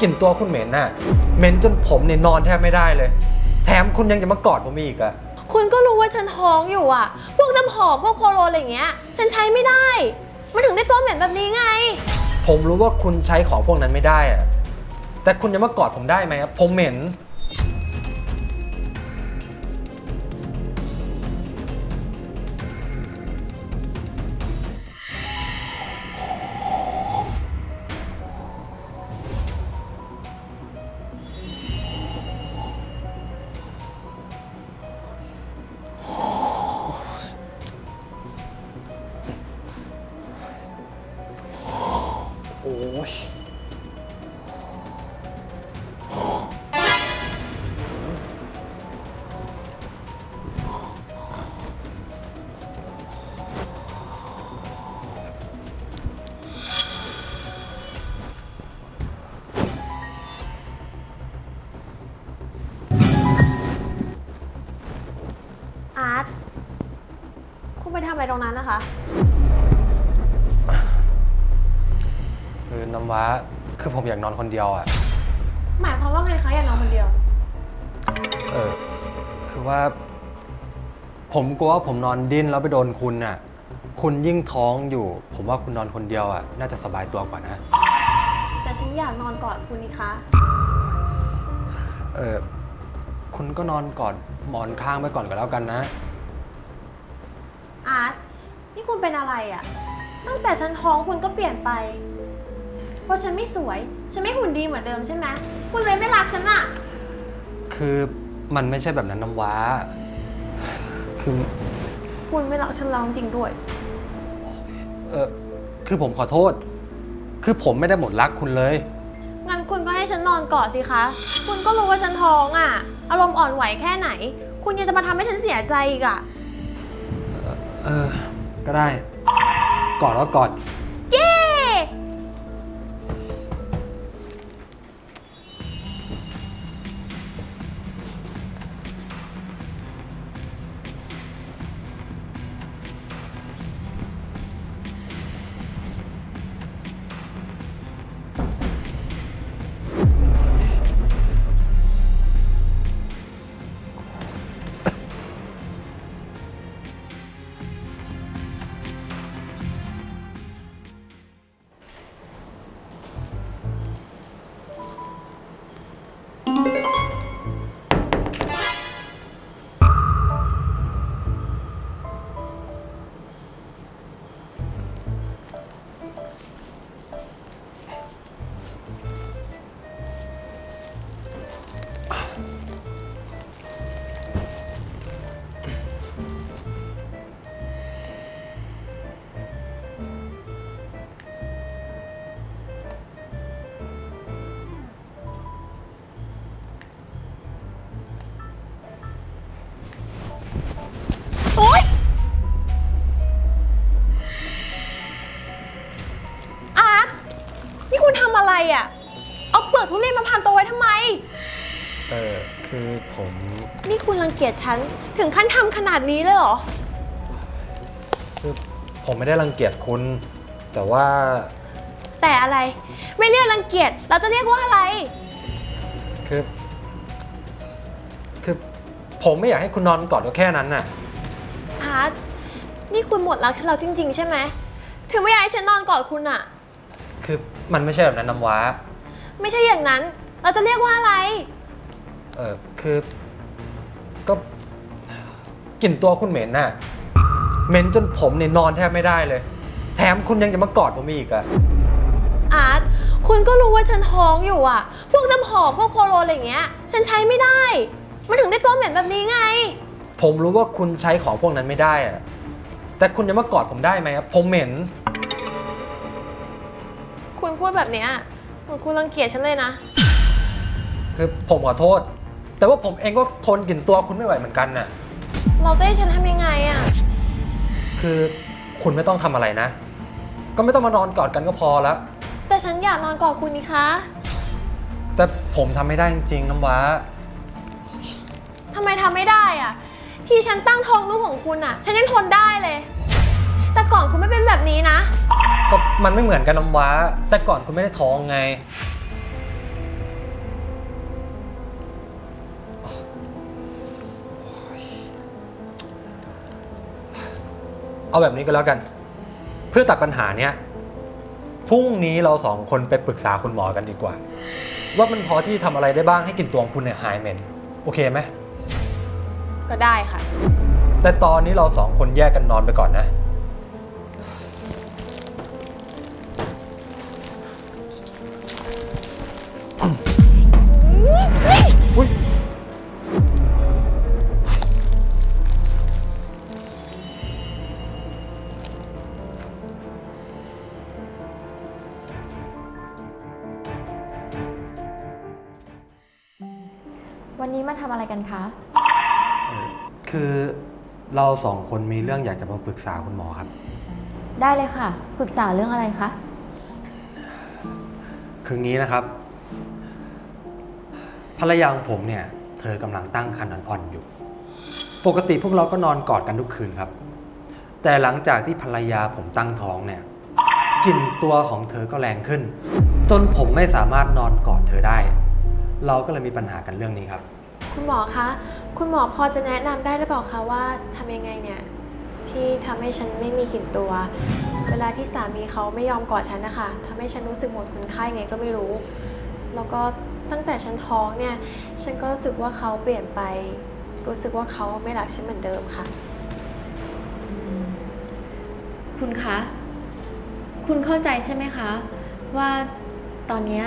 กลิ่นตัวคุณเหม็นน่ะเหม็นจนผมเนี่ยนอนแทบไม่ได้เลย แถมคุณยังจะมากอดผมอีกอะคุณก็รู้ว่าฉันท้องอยู่อะ พวกน้ำหอมพวกโคโรนอะไรอย่างเงี้ย ฉันใช้ไม่ได้ มันถึงได้ตัวเหม็นแบบนี้ไง ผมรู้ว่าคุณใช้ของพวกนั้นไม่ได้อะแต่คุณจะมากอดผมได้ไหมครับผมเหม็น ยอาร์ตคุณไปทำอะไรตรงนั้นนะคะ คือ น้ำว้า คือผมอยากนอนคนเดียวอะหมายความว่าไงคะอยากนอนคนเดียว เออ คือว่า ผมกลัวว่าผมนอนดิ้นแล้วไปโดนคุณน่ะ คุณยิ่งท้องอยู่ ผมว่าคุณนอนคนเดียวอะน่าจะสบายตัวกว่านะ แต่ฉันอยากนอนกอดคุณนี่คะเออ คุณก็นอนกอดหมอนข้างไปก่อนก็แล้วกันนะ อาร์ตนี่คุณเป็นอะไรอะ่ะตั้งแต่ฉันท้องคุณก็เปลี่ยนไป เพราะฉันไม่สวย ฉันไม่หุ่นดีเหมือนเดิมใช่ไหมคุณเลยไม่รักฉันอะคือมันไม่ใช่แบบนั้นน้ำว้า คือ คุณไม่รักฉันแล้วจริงๆด้วย เออคือผมขอโทษ คือผมไม่ได้หมดรักคุณเลย งั้นคุณก็ให้ฉันนอนกอดสิคะ คุณก็รู้ว่าฉันท้องอะ่ะอารมณ์อ่อนไหวแค่ไหน คุณยังจะมาทำให้ฉันเสียใจอีกอะ่ะเออ ก็ได้ กอดแล้วกอด อะไรอะ่ะ เอาเปลือกทุเรียนมาพันตัวไว้ทำไม เออคือผมนี่คุณรังเกียจฉันถึงขั้นทำขนาดนี้เลยเหรอ คือผมไม่ได้รังเกียจคุณ แต่ว่าแต่อะไร ไม่เรียกรังเกียจเราจะเรียกว่าอะไร คือ คือผมไม่อยากให้คุณนอนกอดก็แค่นั้นน่ะ อาร์ตนี่คุณหมดรักเราจริง ๆ ใช่ไหม ถึงไม่อยากให้ฉันนอนกอดคุณอะคือ มันไม่ใช่แบบนั้นน้ำว้า ไม่ใช่อย่างนั้น เราจะเรียกว่าอะไร เออคือ ก็กลิ่นตัวคุณเหม็นน่ะ เหม็นจนผมเนี่ยนอนแทบไม่ได้เลย แถมคุณยังจะมากอดผมอีกอะอาร์ตคุณก็รู้ว่าฉันท้องอยู่อะ พวกน้ำหอมพวกโคโรนอะไรอย่างเงี้ย ฉันใช้ไม่ได้ มันถึงได้ตัวเหม็นแบบนี้ไง ผมรู้ว่าคุณใช้ของพวกนั้นไม่ได้อะแต่คุณจะมากอดผมได้ไหมครับผมเหม็นคุณ พูดแบบเนี้ยเหมือนคุณรังเกียจฉันเลยนะ คือผมขอโทษ แต่ว่าผมเองก็ทนกลิ่นตัวคุณไม่ไหวเหมือนกันน่ะ เราจะให้ฉันทำยังไงอะคือคุณไม่ต้องทำอะไรนะ ก็ไม่ต้องมานอนกอดกันก็พอแล้วแต่ฉันอยากนอนกอดคุณนี่คะแต่ผมทำไม่ได้จริงๆน้ำว้า ทำไมทำไม่ได้อะที่ฉันตั้งท้องลูกของคุณอะฉันยังทนได้เลย แต่ก่อนคุณไม่เป็นแบบนี้นะ ก็มันไม่เหมือนกันน้ำว้า แต่ก่อนคุณไม่ได้ท้องไง เอาแบบนี้ก็แล้วกัน เพื่อตัดปัญหาเนี้ยพรุ่งนี้เราสองคนไปปรึกษาคุณหมอกันดีกว่า ว่ามันพอที่ทำอะไรได้บ้างให้กลิ่นตัวของคุณเนี่ยหายเหม็น โอเคไหม ก็ได้ค่ะ แต่ตอนนี้เราสองคนแยกกันนอนไปก่อนนะ วันนี้มาทำอะไรกันคะ คือเราสองคนมีเรื่องอยากจะมาปรึกษาคุณหมอครับ ได้เลยค่ะ ปรึกษาเรื่องอะไรคะ คืองี้นะครับ ภรรยาของผมเนี่ย เธอกำลังตั้งครรภ์อ่อนๆอยู่ ปกติพวกเราก็นอนกอดกันทุกคืนครับ แต่หลังจากที่ภรรยาผมตั้งท้องเนี่ยกลิ่นตัวของเธอก็แรงขึ้น จนผมไม่สามารถนอนกอดเธอได้ เราก็เลยมีปัญหากันเรื่องนี้ครับ คุณหมอคะ คุณหมอพอจะแนะนำได้หรือเปล่าคะว่าทำยังไงเนี่ย ที่ทำให้ฉันไม่มีกลิ่นตัว เวลาที่สามีเขาไม่ยอมกอดฉันนะคะทำให้ฉันรู้สึกหมดคุณค่ายังไงก็ไม่รู้ แล้วก็ตั้งแต่ฉันท้องเนี่ย ฉันก็รู้สึกว่าเขาเปลี่ยนไป รู้สึกว่าเขาไม่รักฉันเหมือนเดิมค่ะ คุณคะ คุณเข้าใจใช่ไหมคะ ว่าตอนเนี้ย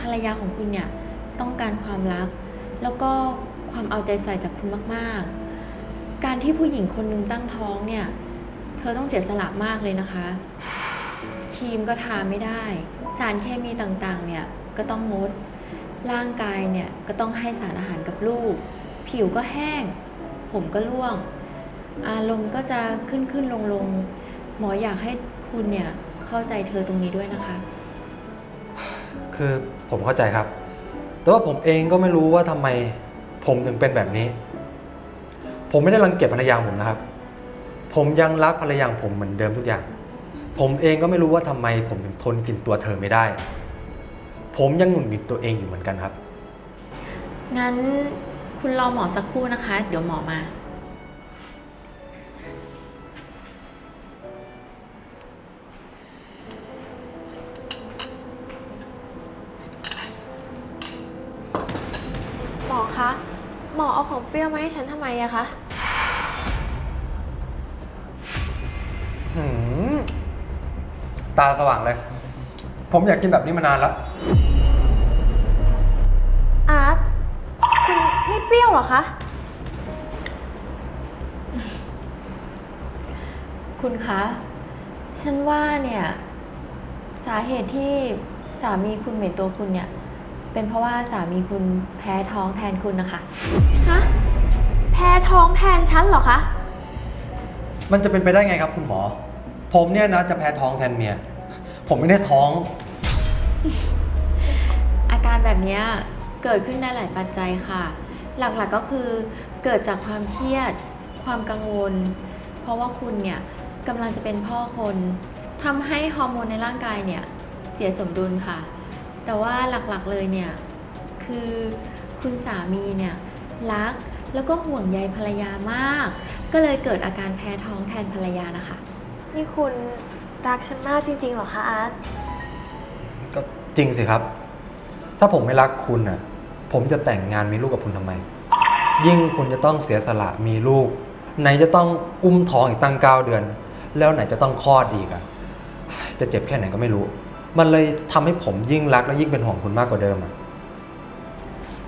ภรรยาของคุณเนี่ย ต้องการความรัก แล้วก็ความเอาใจใส่จากคุณมากๆ การที่ผู้หญิงคนหนึงตั้งท้องเนี่ย เธอต้องเสียสละมากเลยนะคะครีมก็ทาไม่ได้ สารเคมีต่างๆ เนี่ยก็ต้องงด ร่างกายเนี่ยก็ต้องให้สารอาหารกับลูก ผิวก็แห้ง ผมก็ร่วง อารมณ์ก็จะขึ้นขึ้นลงลงหมออยากให้คุณเนี่ยเข้าใจเธอตรงนี้ด้วยนะคะ คือผมเข้าใจครับ แต่ว่าผมเองก็ไม่รู้ว่าทำไมผมถึงเป็นแบบนี้ ผมไม่ได้รังเกียจภรรยาผมนะครับ ผมยังรักภรรยาผมเหมือนเดิมทุกอย่าง ผมเองก็ไม่รู้ว่าทำไม ผมถึงทนกินตัวเธอไม่ได้ ผมยังหงุดหงิดตัวเองอยู่เหมือนกันครับ งั้นคุณรอหมอสักครู่นะคะ เดี๋ยวหมอมา ของเปรี้ยวมาให้ฉันทำไมอะคะ หืมตาสว่างเลย ผมอยากกินแบบนี้มานานแล้ว อาร์ตคุณไม่เปรี้ยวเหรอคะ คุณคะ ฉันว่าเนี่ย สาเหตุที่สามีคุณเหม็นตัวคุณเนี่ย เป็นเพราะว่าสามีคุณแพ้ท้องแทนคุณนะคะ ฮะ แพ้ท้องแทนฉันเหรอคะ มันจะเป็นไปได้ไงครับคุณหมอ ผมเนี่ยนะจะแพ้ท้องแทนเมีย ผมไม่ได้ท้อง อาการแบบเนี้ยเกิดขึ้นได้หลายปัจจัยค่ะ หลักๆก็คือเกิดจากความเครียด ความกังวล เพราะว่าคุณเนี่ยกำลังจะเป็นพ่อคนทำให้ฮอร์โมนในร่างกายเนี่ยเสียสมดุลค่ะ แต่ว่าหลักๆเลยเนี่ย คือคุณสามีเนี่ยรักแล้วก็ห่วงใยภรรยามาก ก็เลยเกิดอาการแพ้ท้องแทนภรรยานะคะ นี่คุณรักฉันมากจริงๆเหรอคะอาร์ตก็จริงสิครับ ถ้าผมไม่รักคุณน่ะ ผมจะแต่งงานมีลูกกับคุณทำไม ยิ่งคุณจะต้องเสียสละมีลูก ไหนจะต้องอุ้มท้องอีกตั้ง9เดือน แล้วไหนจะต้องคลอดอีกอะจะเจ็บแค่ไหนก็ไม่รู้ มันเลยทำให้ผมยิ่งรักและยิ่งเป็นห่วงคุณมากกว่าเดิมอะ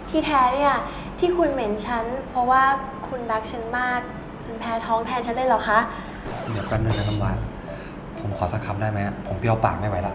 ที่แท้เนี่ยที่คุณเหม็นฉัน เพราะว่าคุณรักฉันมากจนแพ้ท้องแทนฉันเลยเหรอคะ เดี๋ยวแป๊บนึงนะน้ำหวาน ผมขอสักคำได้ไหมอะผมเปรี้ยวปากไม่ไหวแล้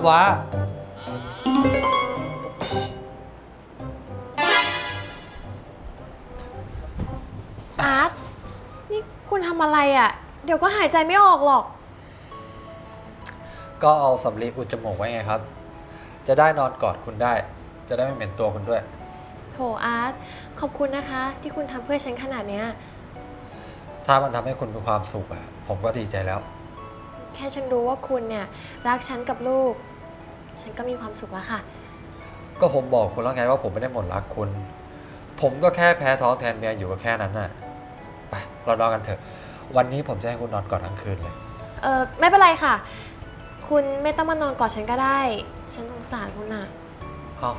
ับว้อาร์ตนี่คุณทำอะไรอะ่ะ เดี๋ยวก็หายใจไม่ออกหรอก ก็เอาสำลีอุดจมูกไว้ไงครับ จะได้นอนกอดคุณได้ จะได้ไม่เหม็นตัวคุณด้วย โถอาร์ตขอบคุณนะคะ ที่คุณทำเพื่อฉันขนาดเนี้ย ถ้ามันทำให้คุณมีความสุขอะผมก็ดีใจแล้ว แค่ฉันรู้ว่าคุณเนี่ยรักฉันกับลูก ฉันก็มีความสุขแล้วค่ะ ก็ผมบอกคุณแล้วไงว่าผมไม่ได้หมดรักคุณ ผมก็แค่แพ้ท้องแทนเมียอยู่ก็แค่นั้นน่ะ ไป เรานอนกันเถอะ วันนี้ผมจะให้คุณนอนกอดทั้งคืนเลย เออไม่เป็นไรค่ะ คุณไม่ต้องมานอนกอดฉันก็ได้ ฉันสงสารคุณอะเอ้า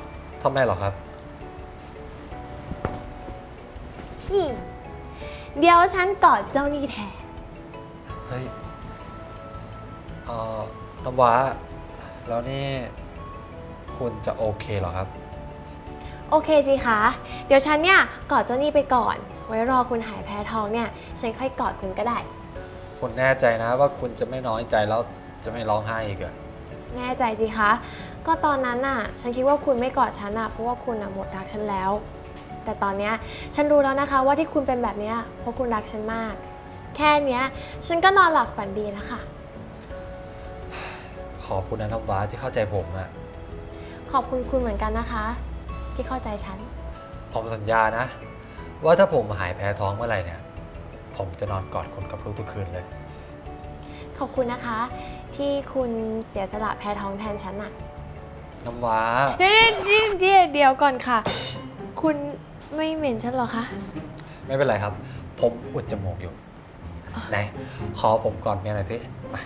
ทำไมเหรอครับนี่เดี๋ยวฉันกอดเจ้านี่แทน เฮ้ยเอ่อน้ำว้า แล้วนี่ คุณจะโอเคเหรอครับ โอเคสิคะ เดี๋ยวฉันเนี่ยกอดเจ้านี่ไปก่อน ไว้รอคุณหายแพ้ท้องเนี่ย ฉันค่อยกอดคุณก็ได้ คุณแน่ใจนะว่าคุณจะไม่น้อยใจแล้วจะไม่ร้องไห้อีกเหรอแน่ใจสิคะ ก็ตอนนั้นน่ะ ฉันคิดว่าคุณไม่กอดฉันน่ะ เพราะว่าคุณน่ะหมดรักฉันแล้ว แต่ตอนเนี้ยฉันรู้แล้วนะคะว่าที่คุณเป็นแบบเนี้ยเพราะคุณรักฉันมาก แค่เนี้ย ฉันก็นอนหลับฝันดีแล้วค่ะ ขอบคุณนะน้ำว้าที่เข้าใจผมอะขอบคุณคุณเหมือนกันนะคะ ที่เข้าใจฉัน ผมสัญญานะ ว่าถ้าผมหายแพ้ท้องเมื่อไหร่เนี่ย ผมจะนอนกอดคุณกับลูกทุกคืนเลย ขอบคุณนะคะ ที่คุณเสียสละแพ้ท้องแทนฉันน่ะน้ำว้า เดี๋ยวเดี๋ยวเดี๋ยวเดี๋ยวก่อนค่ะ คุณไม่เหม็นฉันเหรอคะ ไม่เป็นไรครับ ผมอุดจมูกอยู่ ไหน ขอผมกอดเมียหน่อยสิมา